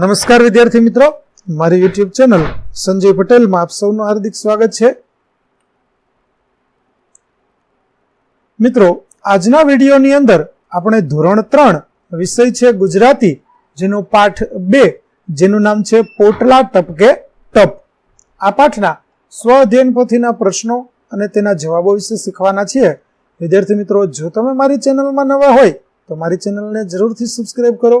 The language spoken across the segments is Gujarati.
નમસ્કાર વિદ્યાર્થી મિત્રો. મારી યુટ્યુબ ચેનલ સંજય પટેલમાં આપ સૌનું હાર્દિક સ્વાગત છે. મિત્રો, આજના વિડીયોની અંદર આપણે ધોરણ ત્રણ વિષય છે ગુજરાતી, જેનો પાઠ બે, જેનું નામ છે પોટલા ટપકે ટપ. આ પાઠના સ્વ અધ્યયન પોથીના પ્રશ્નો અને તેના જવાબો વિશે શીખવાના છીએ. વિદ્યાર્થી મિત્રો, જો તમે મારી ચેનલમાં નવા હોય, તો મારી ચેનલને જરૂરથી સબસ્ક્રાઇબ કરો.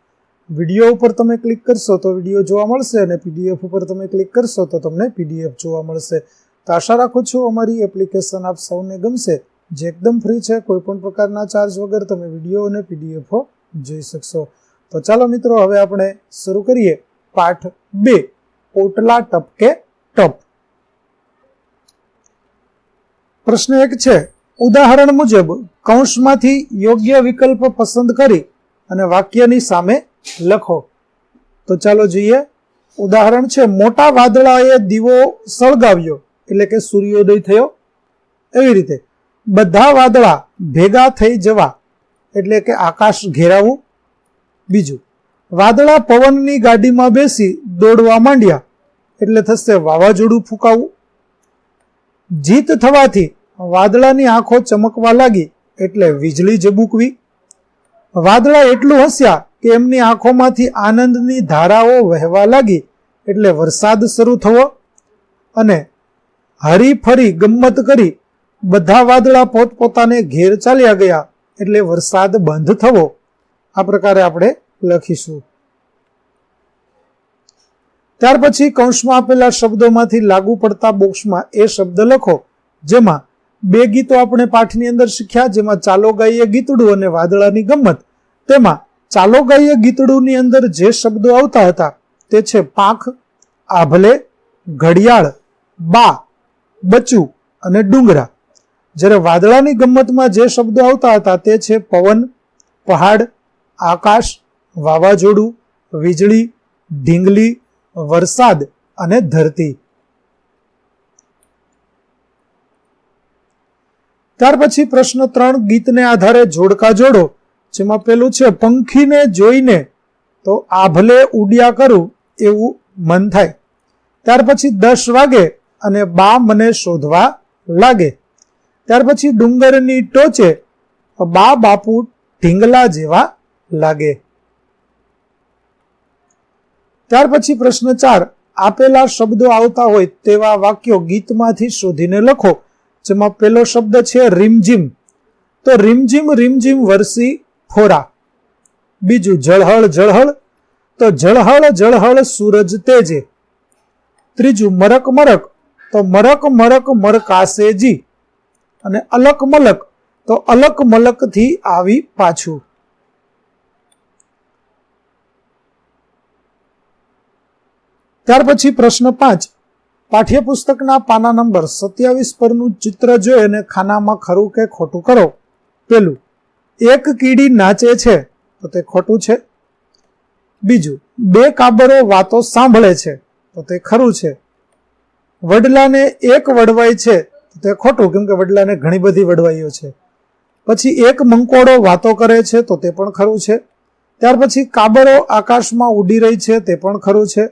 વીડિયો ઉપર તમે ક્લિક કરશો તો વીડિયો જોવા મળશે અને પીડીએફ ઉપર તમે ક્લિક કરશો તો તમને પીડીએફ જોવા મળશે. તો આશા રાખું છું અમારી એપ્લિકેશન આપ સૌને ગમશે. જે એકદમ ફ્રી છે, કોઈ પણ પ્રકારના ચાર્જ વગર તમે વીડિયો અને પીડીએફો જોઈ શકશો. તો ચાલો મિત્રો, હવે આપણે શરૂ કરીએ પાઠ બે, પોટલા ટપકે ટપ. પ્રશ્ન એક છે, ઉદાહરણ મુજબ કૌંસમાંથી યોગ્ય વિકલ્પ પસંદ કરી અને વાક્યની સામે લખો. તો ચાલો જોઈએ. ઉદાહરણ છે, મોટા વાદળાએ દીવો સળગાવ્યો, એટલે કે સૂર્યોદય થયો. એવી રીતે બધા વાદળા ભેગા થઈ જવા, એટલે કે આકાશ ઘેરાવું. બીજું, વાદળા પવનની ગાડીમાં બેસી દોડવા માંડ્યા, એટલે થશે વાવાઝોડું ફૂંકાવું. જીત થવાથી વાદળાની આંખો ચમકવા લાગી, એટલે વીજળી ઝબૂકવી. વાદળા એટલું હસ્યા કે એમની આંખોમાંથી આનંદની ધારાઓ વહેવા લાગી એટલે વરસાદ શરૂ થવો અને હરી ફરી ગમ્મત કરી બધા વાદળા પોતપોતાને ઘેર ચાલ્યા ગયા એટલે વરસાદ બંધ થવો. આ પ્રકારે આપણે લખીશું. ત્યાર પછી કૌંસમાં આપેલા શબ્દોમાંથી લાગુ પડતા બોક્સમાં એ શબ્દ લખો, જેમાં બે ગીતો આપણે પાઠની અંદર શીખ્યા, જેમાં ચાલો ગાઈએ ગીતડું અને વાદળાની ગમ્મત. તેમાં ચાલો ગાઈએ ગીતડુંની અંદર જે શબ્દો આવતા હતા તે છે પાંખ, આભલે, ઘડિયાળ, બા બચું અને ડુંગરા. જ્યારે વાદળાની ગમ્મતમાં જે શબ્દો આવતા હતા તે છે પવન, પહાડ, આકાશ, વાવાઝોડું, વીજળી, ઢીંગલી, વરસાદ અને ધરતી. ત્યાર પછી પ્રશ્ન ત્રણ ગીતને આધારે જોડકા જોડો. જેમાં પેલું છે, પંખીને જોઈને તો આભલે ઉડ્યા કરું એવું મન થાય. ત્યાર પછી દસ વાગે અને બા મને શોધવા લાગે. ત્યાર પછી ડુંગરની ટોચે બા બાપુ ઢીંગલા જેવા લાગે. ત્યાર પછી પ્રશ્ન ચાર, આપેલા શબ્દો આવતા હોય તેવા વાક્યો ગીતમાંથી શોધીને લખો, જેમાં પેલો શબ્દ છે, રીમઝીમ તો રીમઝીમ રીમઝીમ વરસી ફોરા બીજું જળહળ જળહળ, તો જળહળ જળહળ સૂરજ તેજે. ત્રીજું મરક મરક, તો મરક મરક મરકાસેજી અને અલક મલક, તો અલક મલકથી આવી પાછું. ત્યાર પછી પ્રશ્ન પાંચ, પાઠ્યપુસ્તકના પાના નંબર સત્યાવીસ પરનું ચિત્ર જોઈ અને ખાનામાં ખરું કે ખોટું કરો? પેલું એક કીડી નાચે છે, તો તે ખોટું છે. બીજું, બે કાબરો વાતો સાંભળે છે, તો તે ખરું છે. વડલાને એક વડવાય છે, તો તે ખોટું, કેમ કે વડલાને ઘણી બધી વડવાઈઓ છે. પછી એક મંકોડો વાતો કરે છે, તો તે પણ ખરું છે. ત્યાર પછી કાબરો આકાશમાં ઉડી રહી છે, તે પણ ખરું છે.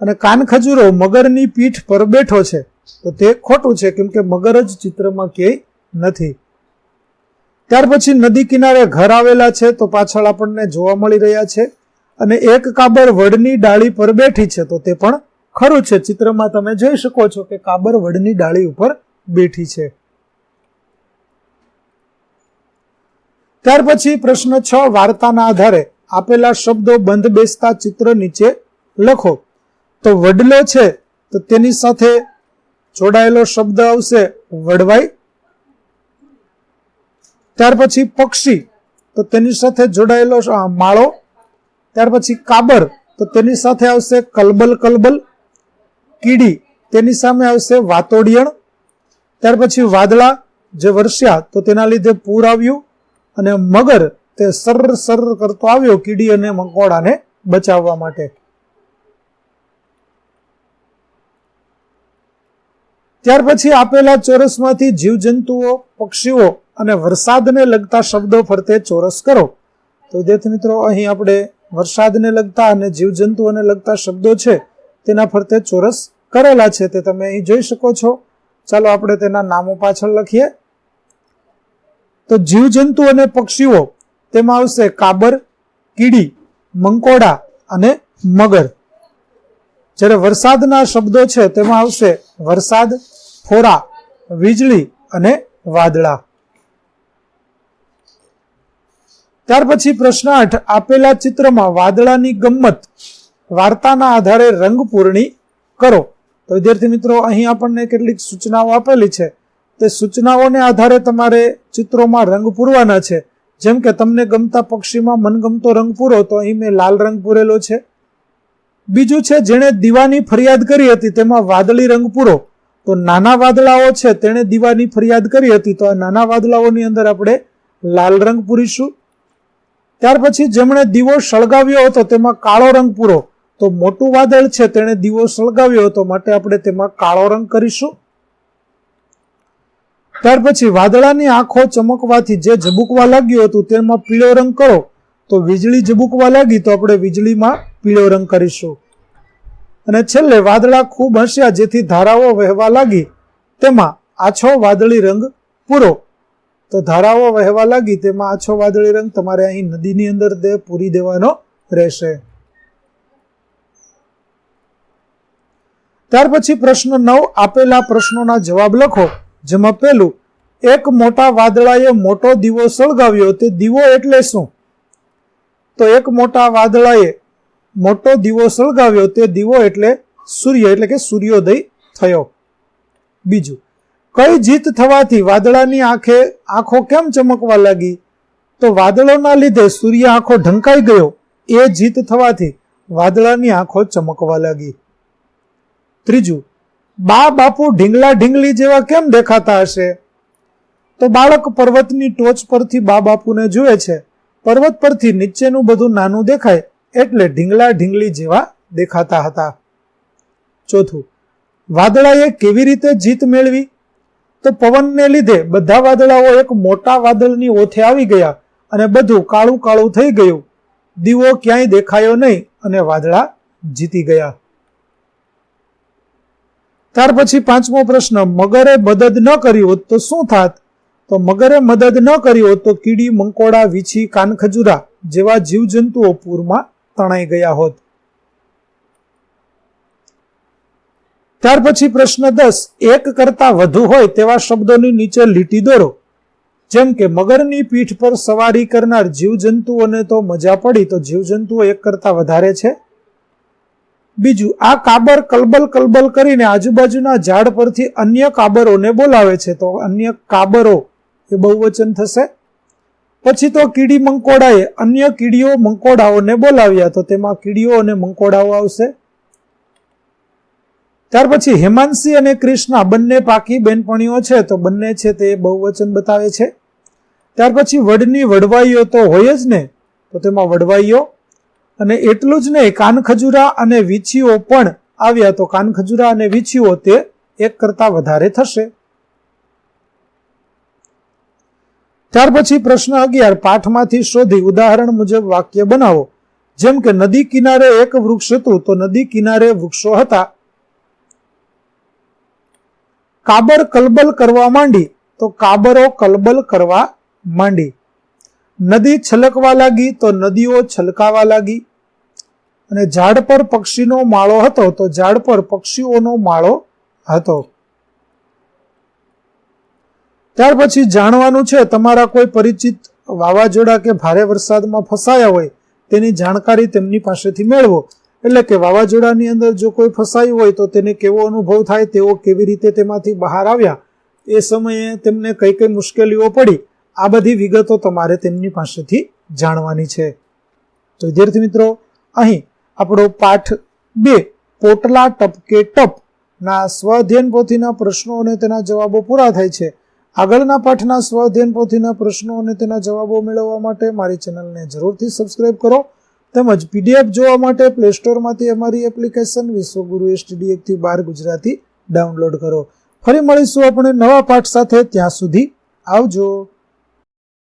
અને કાન ખજૂરો મગરની પીઠ પર બેઠો છે, તો તે ખોટું છે, કેમ કે મગર જ ચિત્રમાં ક્યાંય નથી. ત્યાર પછી નદી કિનારે ઘર આવેલા છે તો પાછળ આપણને જોવા મળી રહ્યા છે. અને એક કાબર વડની ડાળી પર બેઠી છે તો તે પણ ખરું છે. ચિત્રમાં તમે જોઈ શકો છો કે કાબર વડની ડાળી ઉપર બેઠી છે. ત્યાર પછી પ્રશ્ન છ વાર્તાના આધારે આપેલા શબ્દો બંધ બેસતા ચિત્ર નીચે લખો. તો વડલો છે તો તેની સાથે જોડાયેલો શબ્દ આવશે વડવાઈ ત્યાર પછી પક્ષી, તો તેની સાથે જોડાયેલો માળો. ત્યાર પછી કાબર, તો તેની સાથે આવશે કલબલ કલબલ. કીડી, તેની સામે આવશે વાતોડિયણ. ત્યાર પછી વાદળા, જે વરસ્યા તો તેના લીધે પૂર આવ્યું. અને મગર, તે સર સર કરતો આવ્યો કીડી અને મકોડાને બચાવવા માટે. ત્યાર પછી આપેલા ચોરસમાંથી જીવજંતુઓ, પક્ષીઓ અને વરસાદને લગતા શબ્દો ફરતે ચોરસ કરો. તો વિદ્યાર્થી મિત્રો, અહીં આપણે વરસાદને લગતા અને જીવજંતુઓને લગતા શબ્દો છે, તેના ફરતે ચોરસ કરેલા છે, તે તમે અહીં જોઈ શકો છો. ચાલો આપણે તેના નામો પાછળ લખીએ. તો જીવજંતુ અને પક્ષીઓ, તેમાં આવશે કાબર, કીડી, મંકોડા અને મગર. જ્યારે વરસાદના શબ્દો છે, તેમાં આવશે વરસાદ, ફોરા, વીજળી અને વાદળા. ત્યાર પછી પ્રશ્ન આઠ. આપેલા ચિત્રમાં વાદળાની ગમ્મત વાર્તાના આધારે રંગ પૂરણી કરો. તો વિદ્યાર્થી મિત્રો, અહીં આપણને કેટલીક સૂચનાઓ આપેલી છે. તે સૂચનાઓને આધારે તમારે ચિત્રોમાં રંગ પૂરવાના છે. જેમ કે, તમને ગમતા પક્ષીમાં મનગમતો રંગ પૂરો, તો અહીં મેં લાલ રંગ પૂરેલો છે. બીજું છે, જેણે દીવાની ફરિયાદ કરી હતી, તેમાં વાદળી રંગ પૂરો. તો નાના વાદળાઓ છે, તેણે દીવાની ફરિયાદ કરી હતી, તો આ નાના વાદળાઓની અંદર આપણે લાલ રંગ પૂરીશું. ત્યાર પછી જેમણે દીવો સળગાવ્યો હતો તેમાં કાળો રંગ પૂરો. તો મોટું વાદળ છે તેણે દીવો સળગાવ્યો હતો માટે આપણે તેમાં કાળો રંગ કરીશું. ત્યાર પછી વાદળાની આંખો ચમકવાથી જે ઝબુકવા લાગ્યું હતું તેમાં પીળો રંગ કરો. તો વીજળી ઝબુકવા લાગી તો આપણે વીજળીમાં પીળો રંગ કરીશું. અને છેલ્લે વાદળા ખૂબ હસ્યા જેથી ધારાઓ વહેવા લાગી. તેમાં આછો વાદળી રંગ પૂરો. તો ધારાઓ વહેવા લાગી તેમાં આછો વાદળી રંગ તમારે અહીં નદીની અંદર દે પૂરી દેવાનો રહેશે. ત્યાર પછી પ્રશ્ન નવ, આપેલા પ્રશ્નોના જવાબ લખો, જેમાં પેલું એક મોટા વાદળાએ મોટો દીવો સળગાવ્યો, તે દીવો એટલે શું? તો એક મોટા વાદળાએ મોટો દીવો સળગાવ્યો, તે દીવો એટલે સૂર્ય, એટલે કે સૂર્યોદય થયો. બીજું કઈ જીત થવાથી વાદળાની આંખે આંખો કેમ ચમકવા લાગી? તો વાદળોના લીધે સૂર્ય આંખો ઢંકાઈ ગયો. એ જીત થવાથી વાદળાની આંખો ચમકવા લાગી. ત્રીજું, બા બાપુ ઢીંગલા ઢીંગલી જેવા કેમ દેખાતા હશે? તો બાળક પર્વતની ટોચ પરથી બા બાપુને જુએ છે. પર્વત પરથી નીચેનું બધું નાનું દેખાય એટલે ઢીંગલા ઢીંગલી જેવા દેખાતા હતા. ચોથું, વાદળાએ કેવી રીતે જીત મેળવી? તો પવનને લીધે બધા વાદળાઓ એક મોટા વાદળની ઓથે આવી ગયા અને બધું કાળું કાળું થઈ ગયું. દીવો ક્યાંય દેખાયો નહીં અને વાદળા જીતી ગયા. ત્યાર પછી પાંચમો પ્રશ્ન, મગરે મદદ ન કરી હોત તો શું થાત? તો મગરે મદદ ન કરી હોત તો કીડી, મંકોડા, વીછી, કાનખજુરા જેવા જીવજંતુઓ પૂરમાં તણાઈ ગયા હોત. ત્યાર પછી પ્રશ્ન દસ, એક કરતા વધુ હોય તેવા શબ્દોની નીચે લીટી દોરો. જેમ કે, મગરની પીઠ પર સવારી કરનાર જીવજંતુઓને તો મજા પડી, તો જીવજંતુઓ એક કરતા વધારે છે? બીજું, આ કાબર કલબલ કલબલ કરીને આજુબાજુના ઝાડ પરથી અન્ય કાબરોને બોલાવે છે, તો અન્ય કાબરો એ બહુવચન થશે? પછી તો કીડી મંકોડાએ અન્ય કીડીઓ મંકોડાઓને બોલાવ્યા, તો તેમાં કીડીઓ અને મંકોડાઓ આવશે? ત્યાર પછી હેમાંશી અને ક્રિષ્ના બંને પાકી બેનપણીઓ છે, તો બંને છે તે બહુવચન બતાવે છે. ત્યાર પછી વડની વડવાઈઓ તો હોય જ ને, તો તેમાં વડવાઈઓ. અને એટલું જ નહીં, કાનખજુરા અને વીછીઓ પણ આવ્યા, તો કાનખજુરા અને વીછીઓ તે એક કરતા વધારે થશે. ત્યાર પછી પ્રશ્ન અગિયાર, પાઠમાંથી શોધી ઉદાહરણ મુજબ વાક્ય બનાવો. જેમ કે નદી કિનારે એક વૃક્ષ હતું, તો નદી કિનારે વૃક્ષો હતા. કાબર કલબલ કરવા માંડી, તો કાબરો કલબલ કરવા માંડી. નદી છલકવા લાગી, તો નદીઓ છલકાવા લાગી. અને ઝાડ પર પક્ષીનો માળો હતો, તો ઝાડ પર પક્ષીઓનો માળો હતો. ત્યાર પછી જાણવાનું છે, તમારા કોઈ પરિચિત વાવાઝોડા કે ભારે વરસાદમાં ફસાયા હોય, તેની જાણકારી તેમની પાસેથી મેળવો. એટલે કે વાવાઝોડાની અંદર જો કોઈ ફસાયું હોય તો તેને કેવો અનુભવ થાય, તેઓ કેવી રીતે તેમાંથી બહાર આવ્યા, એ સમયે તેમને કઈ કઈ મુશ્કેલીઓ પડી, આ બધી વિગતો તમારે તેમની પાસેથી જાણવાની છે. તો વિદ્યાર્થી મિત્રો, અહીં આપણો પાઠ બે, પોટલા ટપકે ટપ, ના સ્વઅધ્યયન પોથીના પ્રશ્નો અને તેના જવાબો પૂરા થાય છે. આગળના પાઠના સ્વઅધ્યયન પોથીના પ્રશ્નો અને તેના જવાબો મેળવવા માટે મારી ચેનલને જરૂરથી સબસ્ક્રાઇબ કરો. તેમજ પીડીએફ જોવા માટે પ્લે સ્ટોરમાંથી અમારી એપ્લિકેશન વિશ્વગુરુ એસટીડીએફથી બાર ગુજરાતી ડાઉનલોડ કરો. ફરી મળીશું આપણે નવા પાઠ સાથે. ત્યાં સુધી આવજો.